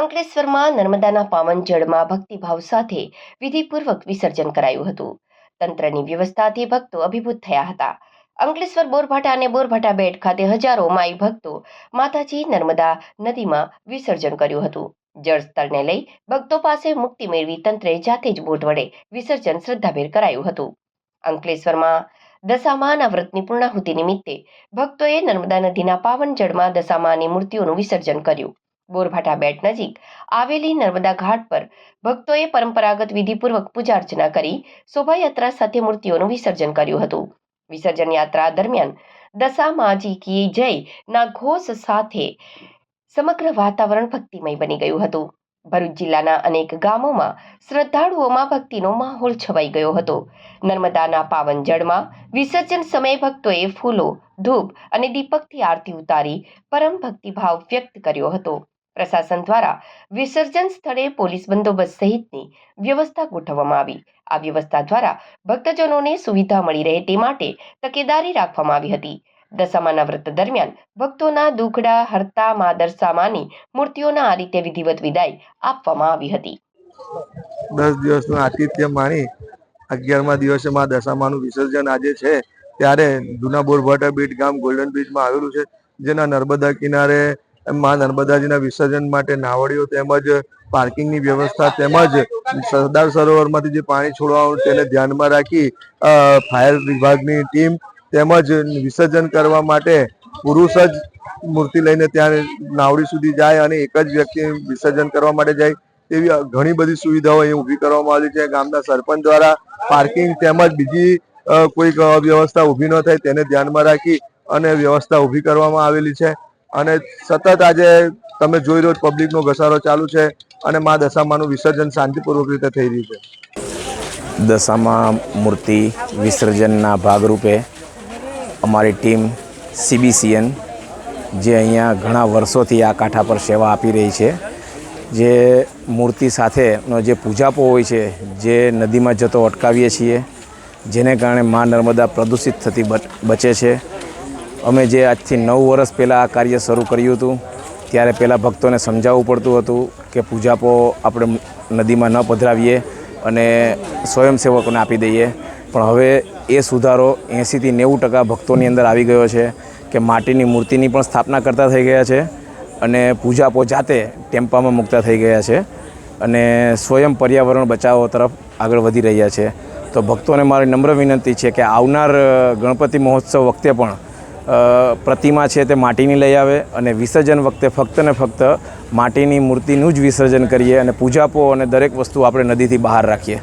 અંકલેશ્વરમાં નર્મદાના પાવન જળમાં ભક્તિભાવ સાથે વિધિપૂર્વક વિસર્જન કરાયું હતું. તંત્રની વ્યવસ્થાથી ભક્તો અભિભૂત થયા હતા. અંકલેશ્વર બોરભાટા અને બોરભાટા બેટ ખાતે હજારો માઈ ભક્તો માતાજી નર્મદા નદીમાં વિસર્જન કર્યું હતું. જળસ્તરને લઈ ભક્તો પાસે મુક્તિ મેળવી તંત્રે જાતે જ બોટ વડે વિસર્જન શ્રદ્ધાભેર કરાયું હતું. અંકલેશ્વરમાં દશામાના વ્રતની પૂર્ણાહુતિ નિમિત્તે ભક્તોએ નર્મદા નદીના પાવન જળમાં દશામાની મૂર્તિઓનું વિસર્જન કર્યું. બોરભાટા બેટ નજીક આવેલી નર્મદા ઘાટ પર ભક્તોએ પરંપરાગત વિધિપૂર્વક પૂજા અર્ચના કરી શોભાયાત્રા સાથે મૂર્તિઓનું વિસર્જન કર્યું હતું. વિસર્જન યાત્રા દરમિયાન દશા માજી કી જય ના ઘોષ સાથે સમગ્ર વાતાવરણ ભક્તિમય બની ગયું હતું. ભરૂચ જિલ્લાના અનેક ગામોમાં શ્રદ્ધાળુઓમાં ભક્તિનો માહોલ છવાઈ ગયો હતો. નર્મદાના પાવન જળમાં વિસર્જન સમયે ભક્તોએ ફૂલો, ધૂપ અને દીપકથી આરતી ઉતારી પરમ ભક્તિભાવ વ્યક્ત કર્યો હતો. પ્રશાસન દ્વારા વિસર્જન સ્થળે પોલીસ બંદોબસ્ત સહિતની વ્યવસ્થા ગોઠવવામાં આવી. આ વ્યવસ્થા દ્વારા ભક્તજનોને સુવિધા મળી રહે તે માટે તકેદારી રાખવામાં આવી હતી. દશામાના વ્રત દરમિયાન ભક્તોના દુખડા, હરતા મા દર્શામાની મૂર્તિઓના આ રીતે વિધિવત વિદાય આપવામાં આવી હતી. દસ દિવસનું આતિથ્ય માણી અગિયારમા દિવસે માં દશામાનું વિસર્જન આજે છે, ત્યારે જૂના બોરભાટા બીટ ગામ ગોલ્ડન બીચમાં આવેલું છે, જેના નર્મદા કિનારે માં નર્મદાજીના વિસર્જન માટે નાવડીઓ તેમજ પાર્કિંગની વ્યવસ્થા તેમજ સરદાર સરોવરમાંથી જે પાણી છોડવાનું તેને ધ્યાનમાં રાખી ફાયર વિભાગની ટીમ તેમજ વિસર્જન કરવા માટે પુરુષ જ મૂર્તિ લઈને ત્યાં નાવડી સુધી જાય અને એક જ વ્યક્તિ વિસર્જન કરવા માટે જાય તેવી ઘણી બધી સુવિધાઓ અહીં ઊભી કરવામાં આવી છે. ગામના સરપંચ દ્વારા પાર્કિંગ તેમજ બીજી કોઈક વ્યવસ્થા ઊભી ન થાય તેને ધ્યાનમાં રાખી અને વ્યવસ્થા ઊભી કરવામાં આવેલી છે. અને સતત આજે તમે જોઈ રહ્યો પબ્લિકનો ઘસારો ચાલુ છે અને મા દશામાનું વિસર્જન શાંતિપૂર્વક રીતે થઈ રહ્યું છે. દશામાં મૂર્તિ વિસર્જનના ભાગરૂપે અમારી ટીમ સીબીસીએન જે અહીંયા ઘણા વર્ષોથી આ કાંઠા પર સેવા આપી રહી છે, જે મૂર્તિ સાથેનો જે પૂજાપો હોય છે, જે નદીમાં જતો અટકાવીએ છીએ, જેને કારણે મા નર્મદા પ્રદૂષિત થતી બચે છે. અમે જે આજથી નવ વર્ષ પહેલાં આ કાર્ય શરૂ કર્યું હતું, ત્યારે પહેલાં ભક્તોને સમજાવવું પડતું હતું કે પૂજાપો આપણે નદીમાં ન પધરાવીએ અને સ્વયંસેવકોને આપી દઈએ. પણ હવે એ સુધારો એંસીથી નેવું ટકા ભક્તોની અંદર આવી ગયો છે કે માટીની મૂર્તિની પણ સ્થાપના કરતા થઈ ગયા છે અને પૂજાપો જાતે ટેમ્પામાં મૂકતા થઈ ગયા છે અને સ્વયં પર્યાવરણ બચાવો તરફ આગળ વધી રહ્યા છે. તો ભક્તોને મારી નમ્ર વિનંતી છે કે આવનાર ગણપતિ મહોત્સવ વખતે પણ પ્રતિમા છે તે માટીની લઈ આવે અને વિસર્જન વખતે ફક્ત ને ફક્ત માટીની મૂર્તિનું જ વિસર્જન કરીએ અને પૂજાપો અને દરેક વસ્તુ આપણે નદીથી બહાર રાખીએ.